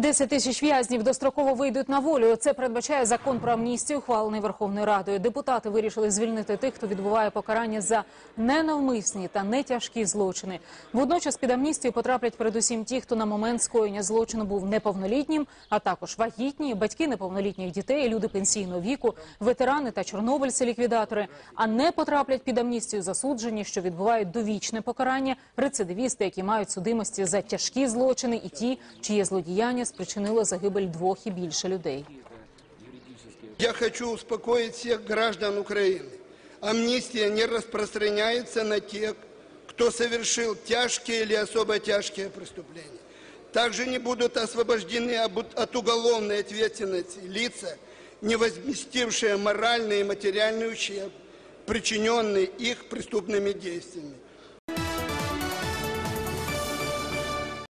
10 тисяч в'язнів достроково вийдуть на волю. Це передбачає закон про амністію, ухвалений Верховною Радою. Депутати вирішили звільнити тих, хто відбуває покарання за ненавмисні та нетяжкі злочини. Водночас під амністію потраплять передусім ті, хто на момент скоєння злочину був неповнолітнім, а також вагітні, батьки неповнолітніх дітей, люди пенсійного віку, ветерани та чорнобильці-ліквідатори. А не потраплять під амністію засуджені, що відбувають довічне покарання, рецидивісти, які мають судимості за тяжкі злочини, і ті, чиє злодіяння спричинило загибель двох і більше людей. Я хочу успокоить всех граждан Украины. Амнистия не распространяется на тех, кто совершил тяжкие или особо тяжкие преступления. Также не будут освобождены об- от уголовной ответственности лица, не возместившие моральный и материальный ущерб, причиненный их преступными действиями.